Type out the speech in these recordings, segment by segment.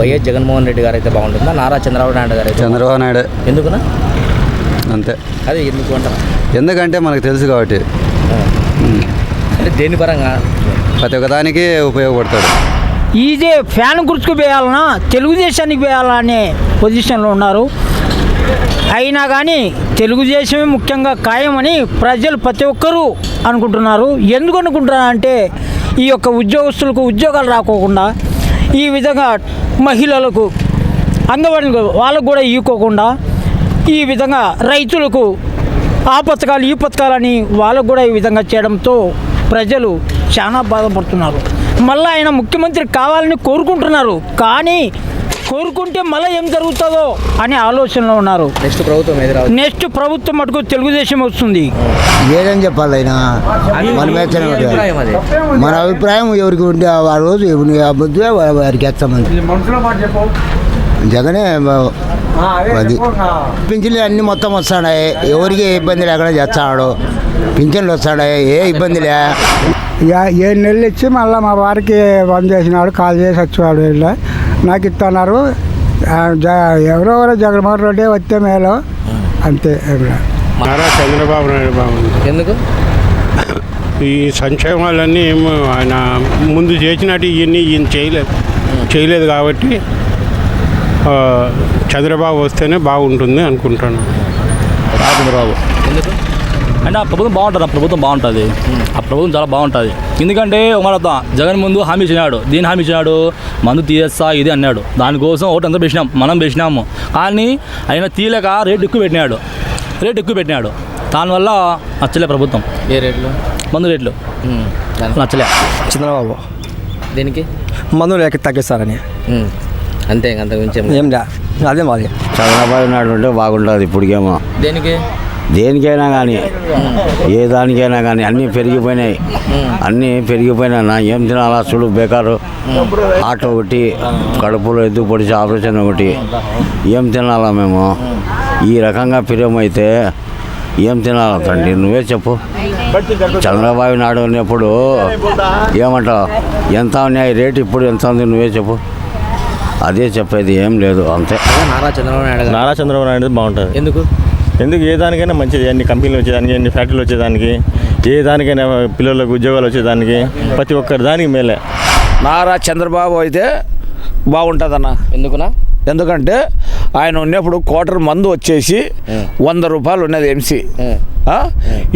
YS Jaganmohan Reddy గారు అయితే బాగుంటుందా? నారా చంద్రబాబు నాయుడు గారు అయితే చంద్రబాబు నాయుడు. ఎందుకునా? అంతే. అదే ఎందుకు అంటారా ఎందుకంటే మనకు తెలుసు కాబట్టి. అంటే దేని పరంగా? ప్రతి ఒక్కదానికి ఉపయోగపడతాడు. ఇదే ఫ్యాన్ గుర్తుకు వేయాలన్నా తెలుగుదేశానికి వేయాలా అనే పొజిషన్లో ఉన్నారు. అయినా కానీ తెలుగుదేశమే ముఖ్యంగా ఖాయమని ప్రజలు ప్రతి ఒక్కరూ అనుకుంటున్నారు. ఎందుకు అనుకుంటున్నారు అంటే ఈ యొక్క ఉద్యోగస్తులకు ఉద్యోగాలు రాకోకుండా ఈ విధంగా మహిళలకు అందవాడి వాళ్ళకు కూడా ఇవ్వకుండా ఈ విధంగా రైతులకు ఆ పథకాలు ఈ పథకాలని వాళ్ళకు కూడా ఈ విధంగా చేయడంతో ప్రజలు చాలా బాధపడుతున్నారు. మళ్ళీ ఆయన ముఖ్యమంత్రి కావాలని కోరుకుంటున్నారు. కానీ కోరుకుంటే మళ్ళీ ఏం జరుగుతుందో అనే ఆలోచనలో ఉన్నారు. నెక్స్ట్ ప్రభుత్వం నెక్స్ట్ ప్రభుత్వం మటుకు తెలుగుదేశం వస్తుంది. ఏదని చెప్పాలి ఆయన మన అభిప్రాయం అది. మన అభిప్రాయం ఎవరికి ఉంటే ఆ రోజు అబద్ధమే వారికి వేస్తామంది జగనే అది పింఛన్లు అన్ని మొత్తం వస్తున్నాయి. ఎవరికి ఏ ఇబ్బంది లేకుండా చేస్తున్నాడు పింఛన్లు వస్తున్నాయి. ఏ ఇబ్బంది లే. యా- ఏడు నెలలు ఇచ్చి మళ్ళీ మా వారికి బంద్ చేసినాడు కాల్ చేసి వచ్చేవాడు వీళ్ళు. నాకు ఇస్తున్నారు. ఆ, జ- ఎవరెవరో జగన్మోహన్ రెడ్డి వస్తే మేలు. అంతే. నారా చంద్రబాబు నాయుడు బాగుంది ఎందుకు? ఈ సంక్షేమాలన్నీ ఏమో ఆయన ముందు చేసినట్టు ఇవన్నీ ఈయన చేయలేదు చేయలేదు కాబట్టి చంద్రబాబు వస్తేనే బాగుంటుంది అనుకుంటాను. చంద్రబాబు ఎందుకు? అంటే ఆ ప్రభుత్వం బాగుంటుంది ఆ ప్రభుత్వం బాగుంటుంది. ఆ ప్రభుత్వం చాలా బాగుంటుంది. ఎందుకంటే మన జగన్ ముందు హామీ ఇచ్చినాడు. దీని హామీ ఇచ్చినాడు? మందు తీయేస్తా ఇది అన్నాడు. దానికోసం ఒకటి అంతా పెట్టినాం మనం పెట్టినాము కానీ ఆయన తీయలేక రేట్ ఎక్కువ పెట్టినాడు. రేట్ ఎక్కువ పెట్టినాడు. దానివల్ల నచ్చలే ప్రభుత్వం. ఏ రేట్లు? మందు రేట్లు. నచ్చలే. చంద్రబాబు. దేనికి? మందు లేక తగ్గిస్తారని. అంతే ఇంక అంతకు మించి ఏం అదే మాది. చంద్రబాబు నాయుడు ఉంటే బాగుంటుంది ఇప్పటికేమో. దేనికి? దేనికైనా కానీ ఏ దానికైనా కానీ అన్నీ పెరిగిపోయినాయి. అన్నీ పెరిగిపోయినా ఏం తినాలా చూడు బేకారు. ఆటో ఒకటి కడుపులో ఎద్దుకు పొడిచి ఆపరేషన్ ఒకటి. ఏం తినాలా మేము? ఈ రకంగా పిరియమైతే ఏం తినాలా తండ్రి? నువ్వే చెప్పు. చంద్రబాబు నాయుడు ఉన్నప్పుడు ఏమంటావు? ఎంత ఉన్నాయి రేటు ఇప్పుడు ఎంత ఉంది నువ్వే చెప్పు. అదే చెప్పేది ఏం లేదు అంతే. నారా చంద్రబాబు నాయుడు నారా చంద్రబాబు నాయుడు బాగుంటుంది ఎందుకు? ఎందుకు ఏ దానికైనా మంచిది? అన్ని కంపెనీలు వచ్చేదానికి అన్ని ఫ్యాక్టరీలు వచ్చేదానికి ఏ దానికైనా పిల్లలకు ఉద్యోగాలు వచ్చేదానికి ప్రతి ఒక్కరి దానికి మేలే. నారా చంద్రబాబు అయితే బాగుంటుందన్న. ఎందుకునా? ఎందుకంటే ఆయన ఉన్నప్పుడు క్వార్టర్ మందు వచ్చేసి వంద రూపాయలు ఉన్నది ఎంసీ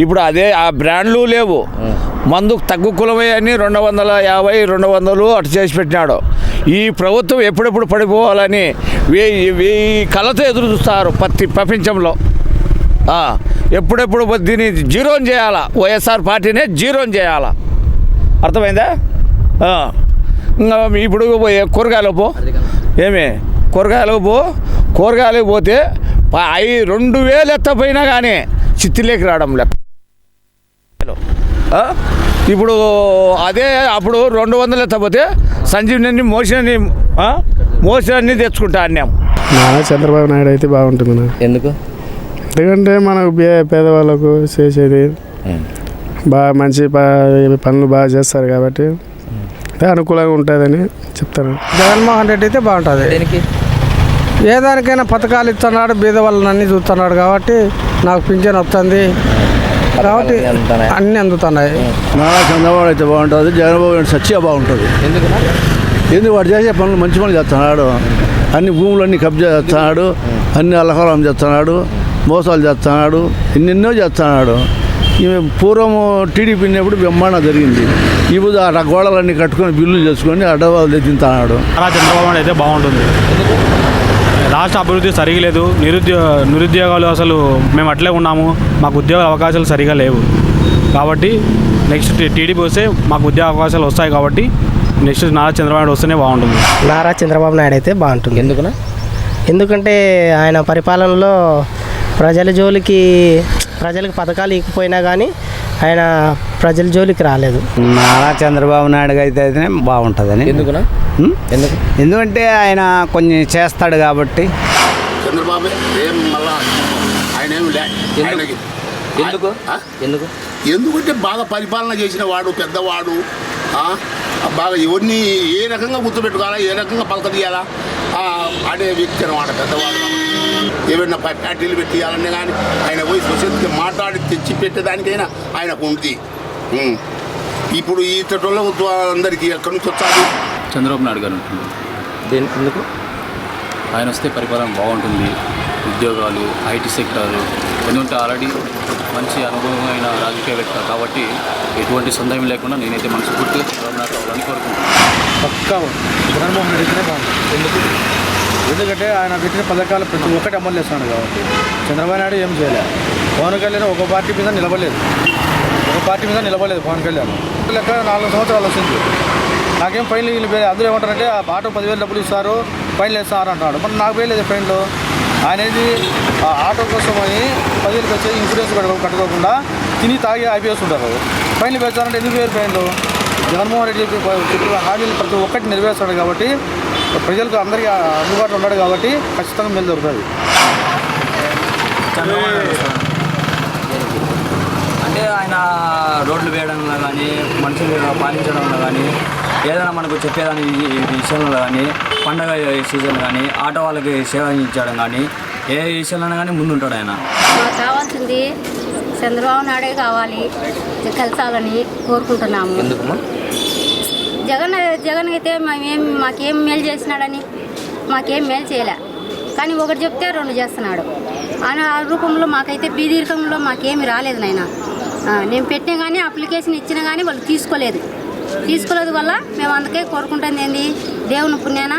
ఇప్పుడు అదే ఆ బ్రాండ్లు లేవు. మందు తగ్గు కులమే అని రెండు వందల యాభై రెండు వందలు అటు చేసి పెట్టినాడు. ఈ ప్రభుత్వం ఎప్పుడెప్పుడు పడిపోవాలని వెయ్యి వెయ్యి కళతో ఎదురు చూస్తారు ప్రతి ప్రపంచంలో. ఎప్పుడెప్పుడు దీన్ని జీరోని చేయాలా? వైఎస్ఆర్ పార్టీనే జీరోని చేయాలా? అర్థమైందా? ఇప్పుడు పోయే కూరగాయలు పో. ఏమి? కూరగాయలకు పో. కూరగాయలకు పోతే అవి రెండు వేలు ఎత్తపోయినా కానీ చిత్తిలేకి రావడం లెక్క. ఆ? ఇప్పుడు అదే అప్పుడు రెండు వందలు ఎత్తపోతే సంజీవని మోషన్ మోషన్ తెచ్చుకుంటా అన్నాం. చంద్రబాబు నాయుడు అయితే బాగుంటుంది ఎందుకు? ఎందుకంటే మనకు పే- పేదవాళ్ళకు చేసేది బాగా మంచి పనులు బాగా చేస్తారు కాబట్టి అనుకూలంగా ఉంటుందని చెప్తాను జగన్మోహన్ రెడ్డి అయితే బాగుంటుంది. దేనికి? ఏ దానికైనా పథకాలు ఇస్తున్నాడు బీద వాళ్ళని అన్ని చూస్తున్నాడు కాబట్టి నాకు పింఛన్ వస్తుంది. కాబట్టి. అన్నీ అందుతున్నాయి? నారా చంద్రబాబు అయితే బాగుంటుంది జగన్బాబు నాయుడు సత్య బాగుంటుంది. ఎందుకు వాడు చేసే పనులు మంచి పనులు చేస్తున్నాడు. అన్ని భూములన్నీ కబ్జా చేస్తున్నాడు అన్ని అల్లహలం చేస్తున్నాడు. మోసాలు చేస్తున్నాడు ఎన్నెన్నో చేస్తున్నాడు. ఈమె పూర్వం టీడీపీ ఉన్నప్పుడు బ్రహ్మాండం జరిగింది. ఇప్పుడు ఆ గోడలన్నీ కట్టుకొని బిల్లులు చేసుకొని అడ్డవాళ్ళు తింటున్నాడు నారా చంద్రబాబు నాయుడు అయితే బాగుంటుంది. రాష్ట్ర అభివృద్ధి సరిగా లేదు. నిరుద్యోగ నిరుద్యోగాలు అసలు మేము అట్లే ఉన్నాము. మాకు ఉద్యోగ అవకాశాలు సరిగా లేవు. కాబట్టి నెక్స్ట్ టీడీపీ వస్తే మాకు ఉద్యోగ అవకాశాలు వస్తాయి కాబట్టి నెక్స్ట్ నారా చంద్రబాబు నాయుడు వస్తేనే బాగుంటుంది. నారా చంద్రబాబు నాయుడు అయితే బాగుంటుంది. ఎందుకునా? ఎందుకంటే ఆయన పరిపాలనలో ప్రజల జోలికి ప్రజలకు పథకాలు ఇకపోయినా కానీ ఆయన ప్రజల జోలికి రాలేదు. నారా చంద్రబాబు నాయుడు అయితే బాగుంటుందని. ఎందుకునా? ఎందుకు? ఎందుకంటే ఆయన కొన్ని చేస్తాడు కాబట్టి. చంద్రబాబు ఏం మళ్ళా ఆయన లే ఎందుకు? ఎందుకు? ఎందుకంటే బాగా పరిపాలన చేసిన వాడు పెద్దవాడు ఆ? బాగా ఎవరిని ఏ రకంగా గుర్తుపెట్టుకోవాలా ఏ రకంగా పలకదీయాలా ఆ, అనే వ్యక్తి అనమాట పెద్దవాడు ఏమైనా ప్యాటీలు పెట్టియాలనే కానీ ఆయన పోయి సొసైటీకి మాట్లాడి తెచ్చి పెట్టేదానికైనా ఆయనకు ఉంది. ఇప్పుడు ఈ తోటలో అందరికీ ఎక్కడి నుంచి వచ్చాది చంద్రబాబు నాయుడు గారు ఉంటుంది దేని ఎందుకు? ఆయన వస్తే పరిపాలన బాగుంటుంది. ఉద్యోగాలు ఐటీ సెక్టర్ ఎందుకంటే ఆల్రెడీ మంచి అనుభవమైన రాజకీయవేత్త కాబట్టి ఎటువంటి సందేహం లేకుండా నేనైతే మనస్ఫూర్తిగా చంద్రబాబు నాయుడు కోరుకుంటున్నాను. పక్కా జగన్మోహన్ రెడ్డి ఎందుకు? ఎందుకంటే ఆయన పెట్టిన పథకాలు ప్రతి ఒక్కటి అమలు చేస్తున్నాడు కాబట్టి. చంద్రబాబు నాయుడు ఏం చేయలేదు పవన్ కళ్యాణ్ ఒక పార్టీ మీద నిలబడలేదు. ఒక పార్టీ మీద నిలబడలేదు పవన్ కళ్యాణ్. లెక్క నాలుగు సంవత్సరాలు వచ్చింది. నాకేం ఫైన్లు వీళ్ళు అందరూ ఏమంటారంటే ఆ ఆటో పదివేలు డబ్బులు ఇస్తారు ఫైన్లు వేస్తారు అంటున్నాడు. మరి నాకు వేయలేదు ఫైన్లు. అనేది ఆ ఆటో కోసం అని పదివేలకు వచ్చే ఇన్సూరెన్స్ కట్టుకో కట్టుకోకుండా తిని తాగి ఐపీఎస్ ఉంటారు. ఫైన్లు వేస్తారంటే ఎందుకు వేరు ఫైన్లు? జగన్మోహన్ రెడ్డి చెప్పి హామీలు ప్రతి ఒక్కటి నెరవేర్చాడు కాబట్టి ప్రజలకు అందరికీ అందుబాటులో ఉన్నాడు కాబట్టి ఖచ్చితంగా మేలు దొరుకుతుంది అంటే ఆయన రోడ్లు వేయడంలో కానీ మనుషులు పాలించడంలో కానీ ఏదైనా మనకు చెప్పేదాని ఈ విషయంలో కానీ పండగ సీజన్ కానీ ఆటో వాళ్ళకి సేవ ఇచ్చడం కానీ ఏ విషయంలో కానీ ముందుంటాడు ఆయన. కావాల్సింది చంద్రబాబు నాయుడే కావాలి. కలిసాలని కోరుకుంటున్నాము. ఎందుకమ్మా జగన్ జగన్ అయితే మేమేం మాకేం మేలు చేసినాడని మాకేం మేలు చేయలే. కానీ ఒకటి చెప్తే రెండు చేస్తున్నాడు. ఆయన ఆ రూపంలో మాకైతే బీదీర్కంలో మాకేమి రాలేదు నాయన. నేను పెట్టినా కానీ అప్లికేషన్ ఇచ్చినా కానీ వాళ్ళు తీసుకోలేదు. తీసుకోలేదు వల్ల మేము అందుకే కోరుకుంటుంది ఏంది? దేవుని పుణ్యాన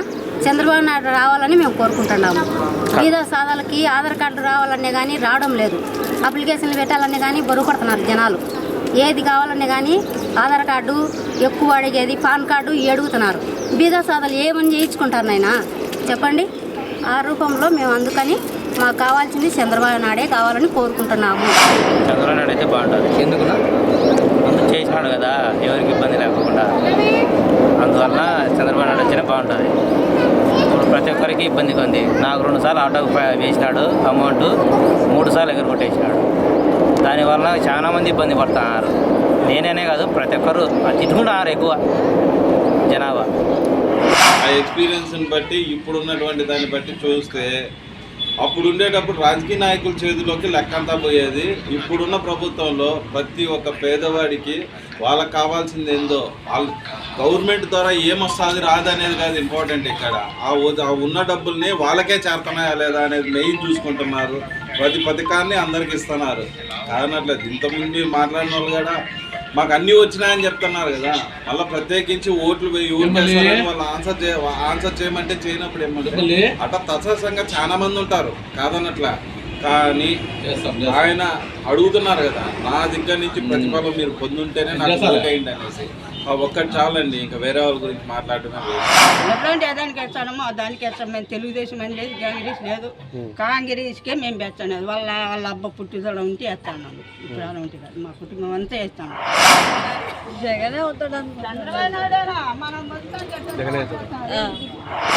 చంద్రబాబు నాయుడు రావాలని మేము కోరుకుంటున్నాము. బీద సాదాలకి ఆధార్ కార్డు రావాలనే కానీ రావడం లేదు. అప్లికేషన్లు పెట్టాలనే కానీ బరువు పడుతున్నారు జనాలు. ఏది కావాలనే కానీ ఆధార్ కార్డు ఎక్కువ అడిగేది పాన్ కార్డు అడుగుతున్నారు. బీదా సాదాలు ఏమని చేయించుకుంటారు నాయన? చెప్పండి. ఆ రూపంలో మేము అందుకని మాకు కావాల్సింది చంద్రబాబు నాడే కావాలని కోరుకుంటున్నాము. చంద్రబాబు నాయుడు అయితే బాగుంటుంది ఎందుకు ముందు చేసినాడు కదా ఎవరికి ఇబ్బంది లేకుండా. అందువల్ల చంద్రబాబు నాయుడు వచ్చినా బాగుంటుంది. ఇప్పుడు ప్రతి ఒక్కరికి ఇబ్బందిగా ఉంది. నాకు రెండు సార్లు వేసినాడు అమౌంట్ మూడు సార్లు ఎగరగొట్టేసినాడు. దానివల్ల చాలామంది ఇబ్బంది పడుతున్నారు నేననే కాదు ప్రతి ఒక్కరు తిట్టుకుంటున్నారు ఎక్కువ జనాభా. ఆ ఎక్స్పీరియన్స్ని బట్టి ఇప్పుడు ఉన్నటువంటి దాన్ని బట్టి చూస్తే అప్పుడు ఉండేటప్పుడు రాజకీయ నాయకుల చేతిలోకి లెక్కంతా పోయేది. ఇప్పుడున్న ప్రభుత్వంలో ప్రతి ఒక్క పేదవాడికి వాళ్ళకి కావాల్సింది ఏందో వాళ్ళ గవర్నమెంట్ ద్వారా ఏమొస్తుంది రాదనేది కాదు ఇంపార్టెంట్ ఇక్కడ. ఆ ఆ ఉన్న డబ్బుల్ని వాళ్ళకే చేరుతున్నాయా లేదా అనేది మెయిన్ చూసుకుంటున్నారు. ప్రతి పథకాన్ని అందరికి ఇస్తున్నారు. కాదనట్లేదు ఇంతకుముందు మాట్లాడిన వాళ్ళు కూడా మాకు అన్నీ వచ్చినాయని చెప్తున్నారు కదా. మళ్ళీ ప్రత్యేకించి ఓట్లు వాళ్ళు ఆన్సర్ చే ఆన్సర్ చేయమంటే చేయనప్పుడు ఏమంటే అట్లా తత్సంగా చాలా మంది ఉంటారు. కాదన్నట్లా కానీ ఆయన అడుగుతున్నారు కదా నా దగ్గర నుంచి ప్రతిఫలం మీరు పొందుంటేనే నాకు అనేసి. ఒక్కటి చాలండి ఇంకా వేరే వాళ్ళ గురించి మాట్లాడటమే. ఎట్లాంటి దానికి వేస్తామో దానికి వేస్తాం. మేము తెలుగుదేశం అని లేదు కాంగ్రెస్ లేదు. కాంగ్రెస్కే మేము వేస్తాను వాళ్ళ వాళ్ళ అబ్బ పుట్టుదల ఉంటే వేస్తాను ఇప్పుడు అలా ఉంటుంది కాదు. మా కుటుంబం అంతా వేస్తాను. జగనే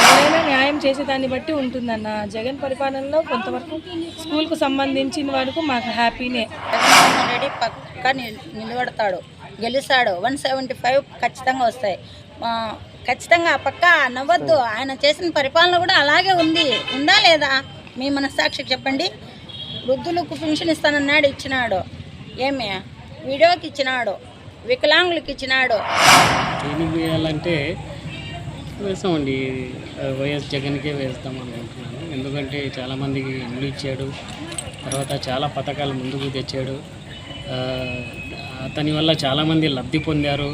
ఎవరైనా న్యాయం చేసేదాన్ని బట్టి ఉంటుందన్న జగన్ పరిపాలనలో కొంతవరకు స్కూల్కు సంబంధించిన వరకు మాకు హ్యాపీనే. జగన్మోహన్ రెడ్డి పక్క నిలబడతాడు. గెలుస్తాడు వన్ సెవెంటీ ఫైవ్ ఖచ్చితంగా వస్తాయి. ఖచ్చితంగా పక్క నవ్వద్దు. ఆయన చేసిన పరిపాలన కూడా అలాగే ఉంది. ఉందా లేదా? మీ మనస్సాక్షికి చెప్పండి. వృద్ధులకు పెన్షన్ ఇస్తానన్నాడు ఇచ్చినాడు. ఏమి? వీడియోకి ఇచ్చినాడు. వికలాంగులకు ఇచ్చినాడు. దేనికి వేయాలంటే వేస్తామండి. వైఎస్ జగన్కే వేస్తాం అనుకుంటున్నాను. ఎందుకంటే చాలామందికి ఇల్లు ఇచ్చాడు. తర్వాత చాలా పథకాలు ముందుకు తెచ్చాడు. అతని వల్ల చాలామంది లబ్ధి పొందారు.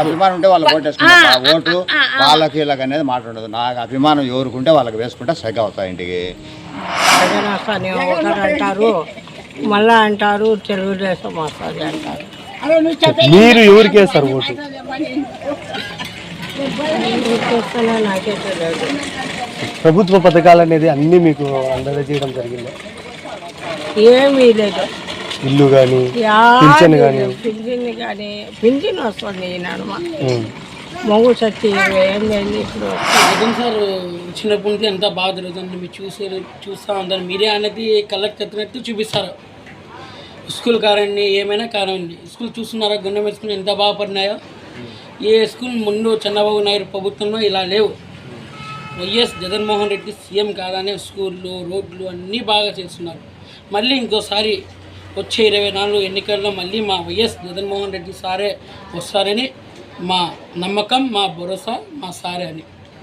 అభిమానం ఉంటే వాళ్ళకి ఓటు వేసుకుంటారు ఆ ఓటు వాళ్ళకి ఇలాగ అనేది మాట ఉండదు నాకు అభిమానం ఎవరుకుంటే వాళ్ళకి వేసుకుంటే సగ అవుతాయి ఇంటికి. ఒకరు అంటారు మళ్ళా అంటారు తెలుగుదేశం వస్తుంది అంటారు. మీరు ఎవరికి వేస్తారు ఓటు? ప్రభుత్వ పథకాలు అనేది అన్నీ మీకు అందజేయడం జరిగింది? ఏమీ లేదు. ఇల్లు కానీ పింఛన్ కానీ. పింఛన్ కానీ పింఛన్ వస్తుంది ఈనాడు మొగ్గు ఏం లేదు ఇప్పుడు. జగన్ సార్ చిన్నప్పటి నుంచి ఎంత బాగా జరుగుతుంది మీరు చూసే చూస్తూ ఉంటారు. మీరే అనేది కలెక్ట్ ఎత్తినట్టు చూపిస్తారు. స్కూల్ కారండి ఏమైనా కారండి స్కూల్ చూస్తున్నారా? గుండె మెచ్చుకుని ఎంత బాగా పడినాయో? ఏ స్కూల్ ముందు చంద్రబాబు నాయుడు ప్రభుత్వంలో ఇలా లేవు. వైఎస్ జగన్మోహన్ రెడ్డి సీఎం కాగానే స్కూళ్ళు రోడ్లు అన్నీ బాగా చేస్తున్నారు. మళ్ళీ ఇంకోసారి వచ్చే ఇరవై నాలుగు ఎన్నికల్లో మళ్ళీ మా వైఎస్ జగన్మోహన్ రెడ్డి సారే వస్తారని మా నమ్మకం మా భరోసా మా సారే అని.